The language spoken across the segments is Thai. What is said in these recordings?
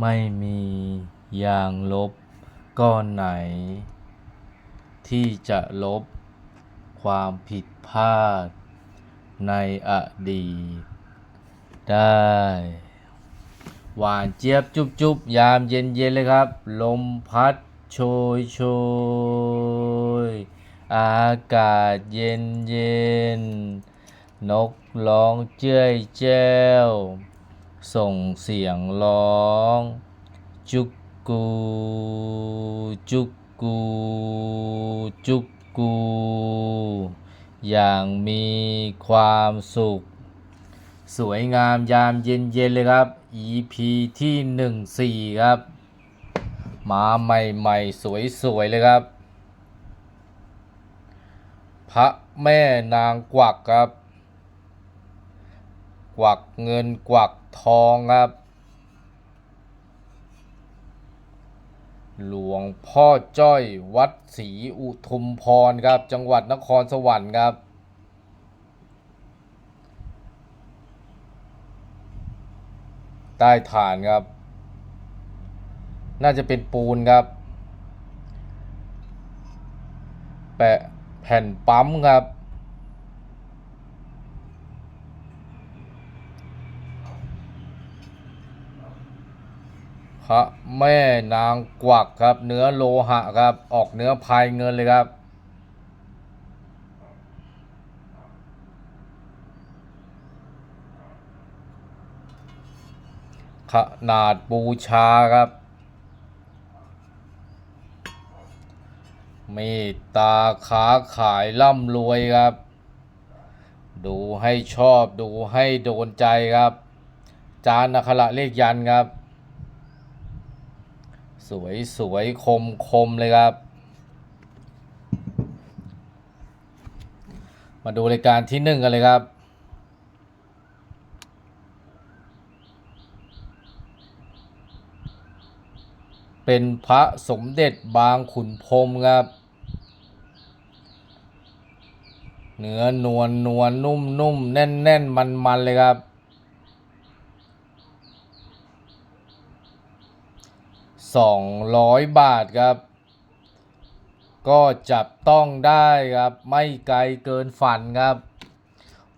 ไม่มียางลบก้อนไหน ที่จะลบความผิดพลาดในอดีตได้ หวานเจี๊ยบจุบจุบยามเย็นเย็นเลยครับ ลมพัดโชยโชย อากาศเย็นเย็น นกร้องเจ้ยแจ้ว ส่งเสียงร้อง จุกกู จุกกู จุกกู อย่างมีความสุข สวยงามยามเย็นๆเลยครับ EP ที่หนึ่งสี่ครับ มาใหม่ๆ สวยๆ เลยครับ พระแม่นางกวักครับ กวักเงินกวัก ทองครับ หลวงพ่อจ้อยวัดศรีอุทุมพรครับ จังหวัดนครสวรรค์ครับ ใต้ฐานครับ น่าจะเป็นปูนครับ แปะแผ่นปั๊มครับ พ ระแม่นางกวักครับเนื้อโลหะครับออกเนื้อพายเงินเลยครับขนาดบูชาครับ เมตตาค้าขายร่ำรวยครับ ดูให้ชอบดูให้โดนใจครับ จานนคระเลขยันครับ สวยสวยคมคมเลยครับ มาดูรายการที่หนึ่งกันเลยครับเป็นพระสมเด็จบางขุนพรมครับ เนื้อนวลนวลนุ่มนุ่มแน่นแน่นมันมันเลยครับ สองร้อยบาทครับ ก็จับต้องได้ครับ ไม่ไกลเกินฝันครับ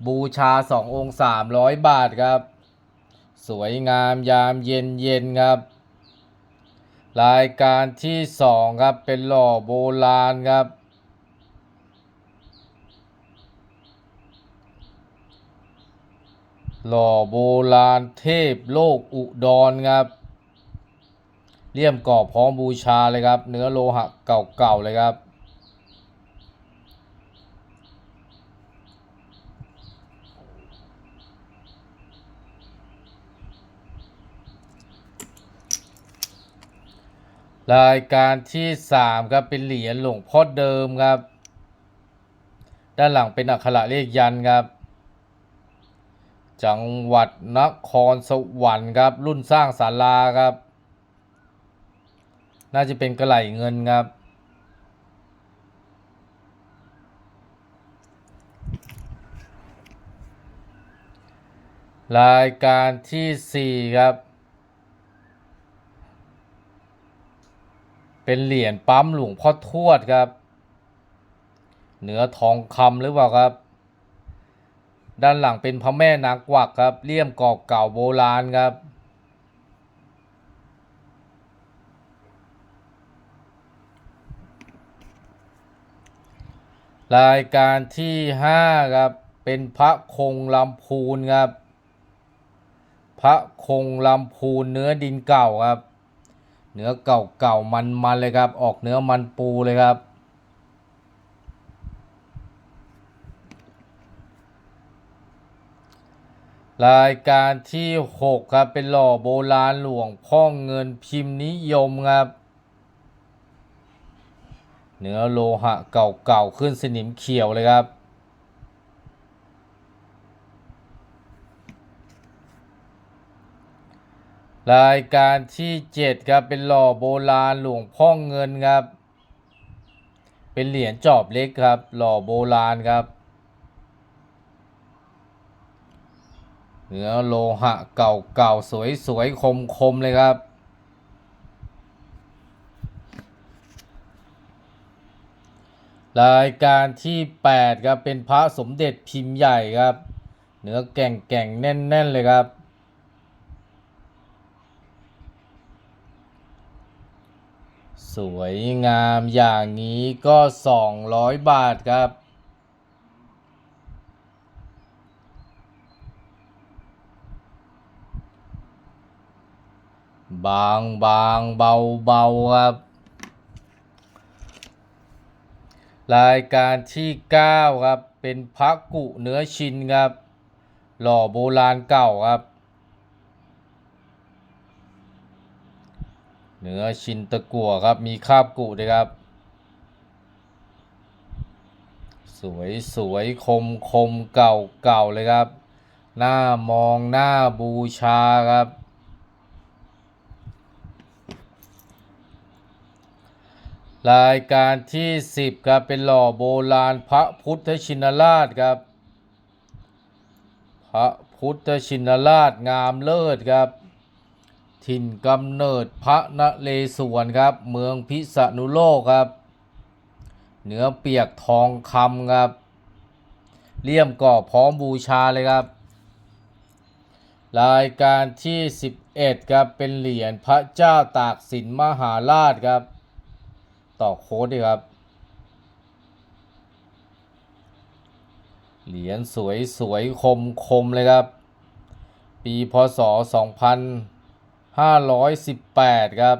บูชาสององค์สามร้อยบาทครับ สวยงามยามเย็นเย็นครับ รายการที่สองครับ เป็นหล่อโบราณครับหล่อโบราณเทพโลกอุดรครับ เลี่ยมกรอบพร้อมบูชาเลยครับ เนื้อโลหะเก่าๆเลยครับ รายการที่สามครับ เป็นเหรียญหลวงพ่อเดิมครับ ด้านหลังเป็นอักขระเลขยันครับ จังหวัดนครสวรรค์ครับ รุ่นสร้างศาลาครับ น่าจะเป็นกระไหลเงินครับ รายการที่สี่ครับ เป็นเหรียญปั๊มหลวงพ่อทวดครับ เหนือทองคำหรือเปล่าครับ ด้านหลังเป็นพระแม่นางกวักครับเลี่ยมกรอบเก่าโบราณครับ รายการที่ห้าครับ เป็นพระคงลำพูนครับ พระคงลำพูนเนื้อดินเก่าครับ เนื้อเก่าเก่ามันมันเลยครับ ออกเนื้อมันปูเลยครับ รายการที่หกครับเป็นหล่อโบราณหลวงพ่อเงินพิมพ์นิยมครับ เนื้อโลหะเก่าๆขึ้นสนิมเขียวเลยครับ รายการที่เจ็ดครับ เป็นหล่อโบราณหลวงพ่อเงินครับ เป็นเหรียญจอบเล็กครับ หล่อโบราณครับ เนื้อโลหะเก่าๆสวยๆคมๆเลยครับ รายการที่ 8 ครับเป็นพระสมเด็จพิมพ์ใหญ่ครับ เนื้อแก่งแก่งแน่น ๆ เลยครับ สวยงามอย่างนี้ก็ 200 บาทครับ บางบางเบาเบาครับ รายการที่ 9 ครับ เป็นพระกุเนื้อชินครับ หล่อโบราณเก่าครับ เนื้อชินตะกั่วครับ มีคาบกุด้วยครับ สวยสวยคมคมเก่าเก่าเลยครับ หน้ามองหน้าบูชาครับ รายการที่ 10ครับเป็นหล่อโบราณพระพุทธชินราชครับ พระพุทธชินราชงามเลิศครับ ถิ่นกำเนิดพระนเรศวรครับ เมืองพิษณุโลกครับเนื้อเปียกทองคำครับเลี่ยมก่อพร้อมบูชาเลยครับ รายการที่ 11ครับเป็นเหรียญพระเจ้าตากสินมหาราชครับ ต่อโค้ดดีครับ เหรียญสวยสวยคมคมเลยครับ ปีพศ 2518 ครับ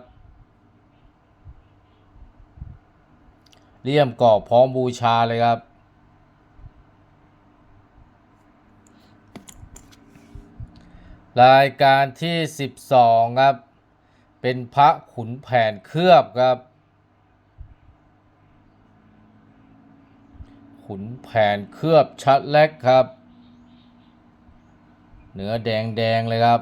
เลี่ยมกรอบพร้อมบูชาเลยครับ รายการที่ 12 ครับ เป็นพระขุนแผนเคลือบครับ ขุนแผนเคลือบชัดแลกครับ เนื้อแดงแดงเลยครับ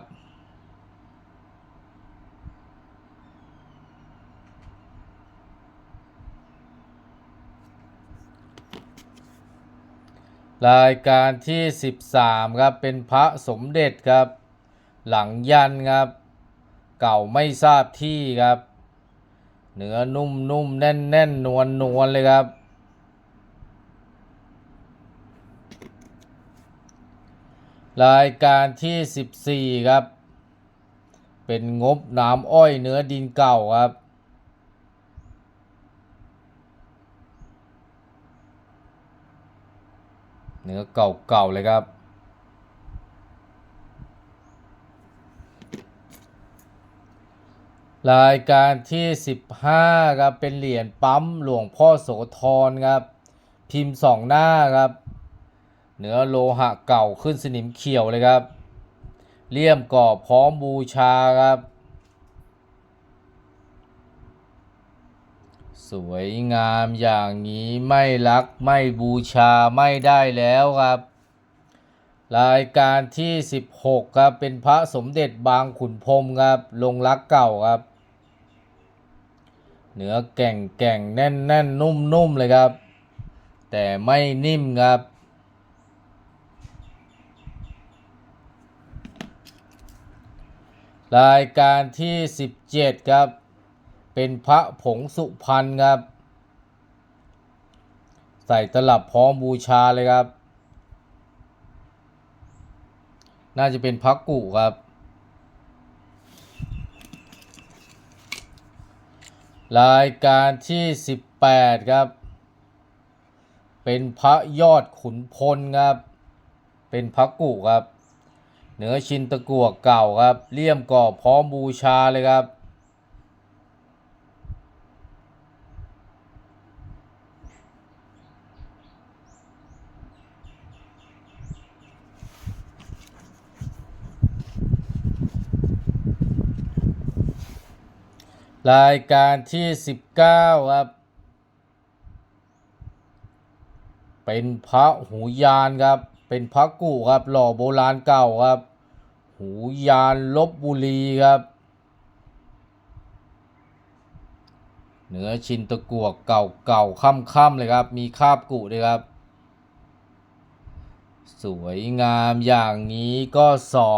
รายการที่ 13 ครับ เป็นพระสมเด็จครับ หลังยันครับ เก่าไม่ทราบที่ครับ เนื้อนุ่มนุ่มแน่นแน่นนวลนวลเลยครับ รายการที่ 14 ครับ เป็นงบน้ำอ้อยเนื้อดินเก่าครับ เนื้อเก่าๆเลยครับรายการที่ 15 ครับ เป็นเหรียญปั๊มหลวงพ่อโสธรครับ พิมพ์สองหน้าครับ เนื้อโลหะเก่าขึ้นสนิมเขียวเลยครับ เลี่ยมกรอบพร้อมบูชาครับ สวยงามอย่างนี้ไม่รักไม่บูชาไม่ได้แล้วครับ รายการที่ 16 ครับ เป็นพระสมเด็จบางขุนพรมครับ ลงรักเก่าครับ เนื้อแก่งแก่งแน่นแน่นนุ่มนุ่มเลยครับ แต่ไม่นิ่มครับ รายการที่ 17 ครับ เป็นพระผงสุพรรณครับ ใส่ตลับพร้อมบูชาเลยครับ น่าจะเป็นพระกุครับ รายการที่ 18 ครับ เป็นพระยอดขุนพลครับ เป็นพระกุครับ เนื้อชินตะกั่วเก่าครับเลี่ยมกรอบพร้อมบูชาเลยครับ รายการที่ 19 ครับ เป็นพระหูยานครับ เป็นพระกุครับ หล่อโบราณเก่าครับ หูยานลบบุรีครับ เนื้อชินตะกัวเก่าเก่าค่ำค่ำๆเลยครับ มีคาบกุด้วยครับ สวยงามอย่างนี้ก็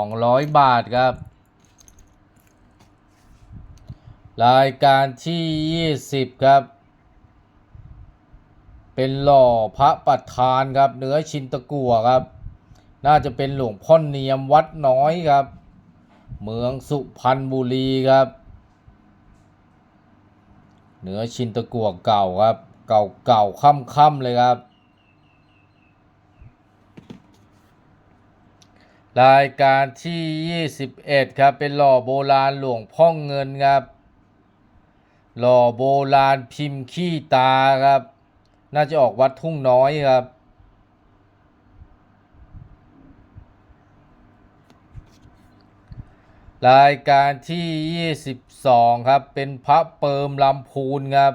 200 บาทครับ รายการที่ 20 ครับ เป็นหล่อพระประธานครับเนื้อชินตะกัวครับ น่าจะเป็นหลวงพ่อเนียมวัดน้อยครับ เมืองสุพรรณบุรีครับเนื้อชินตะกัวเก่าครับ เก่าเก่าค่ำค่ำๆเลยครับ รายการที่ 21 ครับ เป็นหล่อโบราณหลวงพ่อเงินครับ หล่อโบราณพิมพ์ขี้ตาครับ น่าจะออกวัดทุ่งน้อยครับ รายการที่ 22 ครับ เป็นพระเปิมลำพูนครับ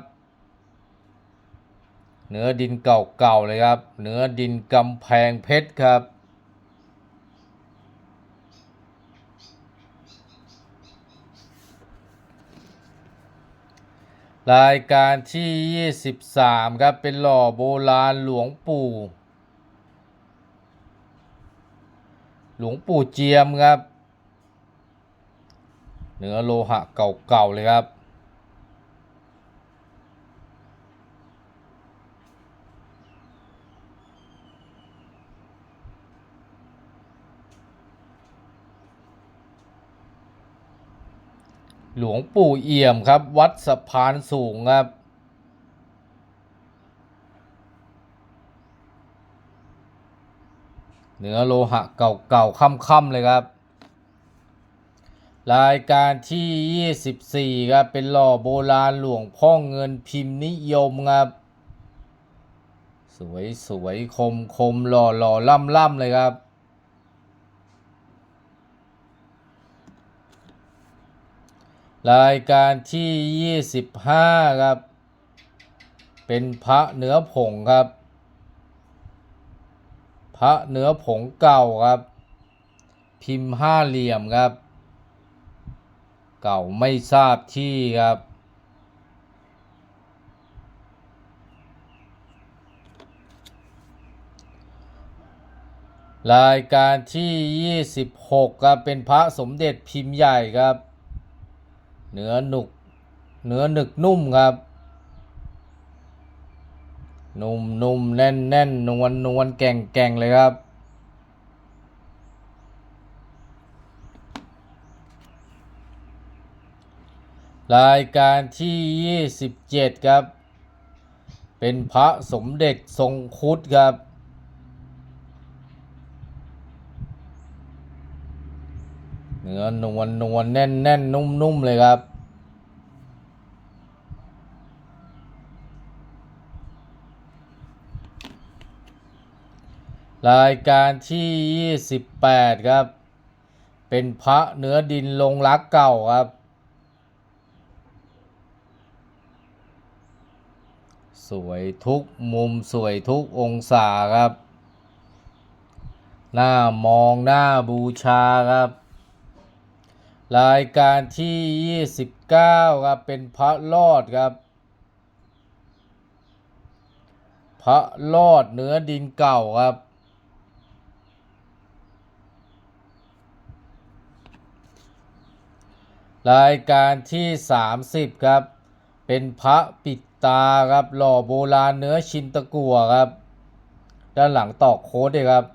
เนื้อดินเก่าๆเลยครับ เนื้อดินกำแพงเพชรครับ รายการที่ 23 ครับ เป็นหล่อโบราณหลวงปู่ หลวงปู่เจียมครับ เนื้อโลหะเก่าๆเลยครับ หลวงปู่เอี่ยมครับ วัดสะพานสูงครับ เนื้อโลหะเก่าๆค่ำๆเลยครับ รายการที่ 24 ครับ เป็นหล่อโบราณหลวงพ่อเงินพิมพ์นิยมครับ สวยสวยคมคมหล่อหล่อล่ำล่ำเลยครับ รายการที่ 25 ครับ เป็นพระเนื้อผงครับ พระเนื้อผงเก่าครับ พิมพ์ห้าเหลี่ยมครับ เก่าไม่ทราบที่ครับ รายการที่ 26 ครับ เป็นพระสมเด็จพิมพ์ใหญ่ครับ เนื้อหนุก เนื้อหนึกนุ่มครับ นุ่มนุ่มแน่นแน่นนวลนวลแก่งแก่งเลยครับ รายการที่ 27 ครับ เป็นพระสมเด็จทรงคุดครับ เนื้อนวลนวลแน่นแน่นนุ่มนุ่มเลยครับ รายการที่ 28 ครับ เป็นพระเนื้อดินลงรักเก่าครับ สวยทุกมุมสวยทุกองศาครับ หน้ามองหน้าบูชาครับ รายการที่ 29 ครับ เป็นพระรอดครับ พระรอดเนื้อดินเก่าครับ รายการที่ 30 ครับ เป็นพระปิดตาครับ หล่อโบราณเนื้อชินตะกัวครับ ด้านหลังตอกโค้ดด้วยครับ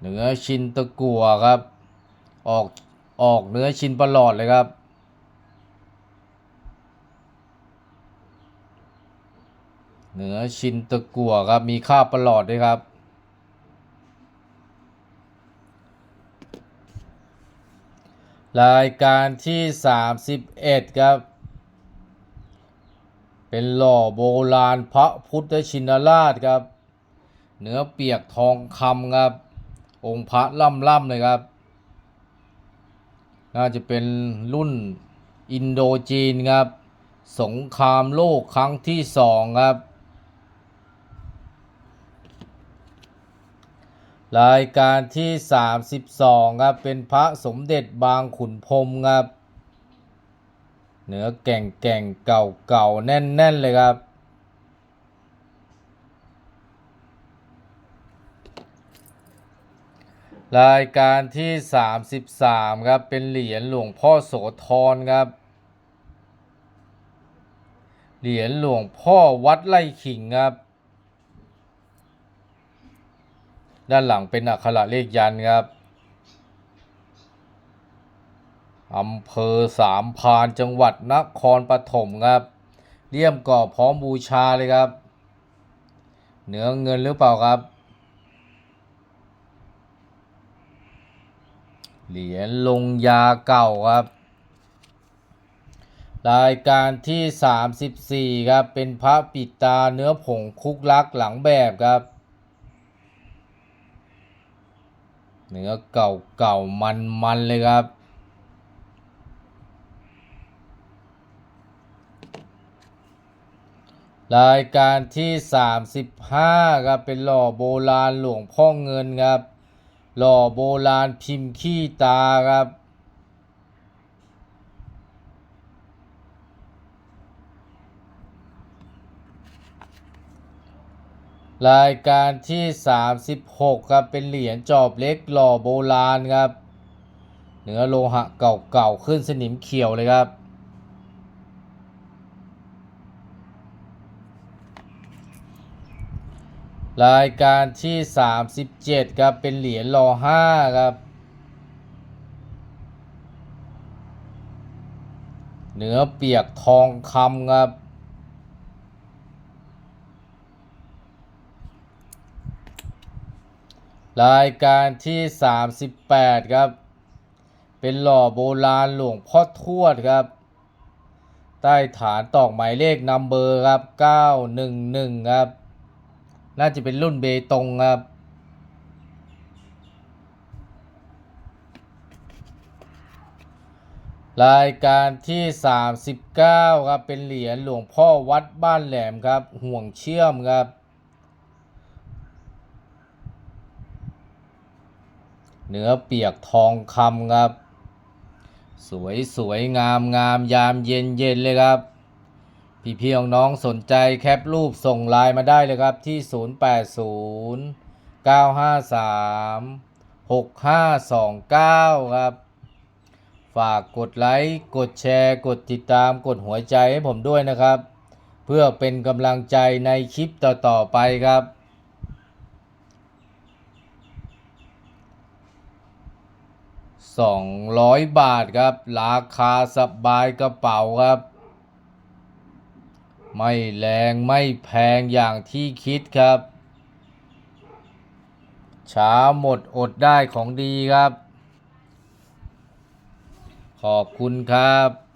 เนื้อชินตะกัวครับ ออกออกเนื้อชินประหลอดเลยครับเนื้อชินตะกัวครับมีค่าประหลอดด้วยครับ รายการที่ 31 ครับ เป็นหล่อโบราณพระพุทธชินราชครับ เนื้อเปียกทองคำครับ องค์พระล่ำล่ำๆเลยครับ น่าจะเป็นรุ่นอินโดจีนครับ สงครามโลกครั้งที่สองครับ รายการที่ 32 ครับ เป็นพระสมเด็จบางขุนพรมครับ เนื้อแก่งแก่งเก่าเก่าแน่นแน่นเลยครับ รายการที่ 33 ครับ เป็นเหรียญหลวงพ่อโสธรครับ เหรียญหลวงพ่อวัดไร่ขิงครับ ด้านหลังเป็นอักขระเลขยันครับอำเภอสามพานจังหวัดนครปฐมครับเลี่ยมก่อพร้อมบูชาเลยครับเหนือเงินหรือเปล่าครับ เหรียญลงยาเก่าครับ รายการที่ 34 ครับ เป็นพระปิดตาเนื้อผงคุกลักหลังแบบครับ เนื้อเก่าเก่ามันมันเลยครับรายการที่ 35 ครับ เป็นหล่อโบราณหลวงพ่อเงินครับ หล่อโบราณพิมพ์ขี้ตาครับ รายการที่ 36 ครับ เป็นเหรียญจอบเล็กหล่อโบราณครับ เนื้อโลหะเก่าๆ ขึ้นสนิมเขียวเลยครับ รายการที่ 37 ครับ เป็นเหรียญรอ5ครับเนื้อเปียกทองคำครับ รายการที่ 38 ครับ เป็นหล่อโบราณหลวงพ่อทวดครับ ใต้ฐานตอกหมายเลขนัมเบอร์ครับ 911 ครับ น่าจะเป็นรุ่นเบตงครับรายการที่ 39 ครับ เป็นเหรียญหลวงพ่อวัดบ้านแหลมครับ ห่วงเชื่อมครับ เนื้อเปียกทองคำครับ สวยสวยงามงามยามเย็นเย็นเลยครับ พี่พี่น้องสนใจแคปรูปส่งไลน์มาได้เลยครับที่ 080 953 6529 ครับ ฝากกดไลค์ กดแชร์ กดติดตาม กดหัวใจให้ผมด้วยนะครับ เพื่อเป็นกำลังใจในคลิปต่อ ๆ ไปครับ 200 บาทครับ ราคาสบายกระเป๋าครับ ไม่แรงไม่แพงอย่างที่คิดครับ ช้าหมดอดได้ของดีครับ ขอบคุณครับ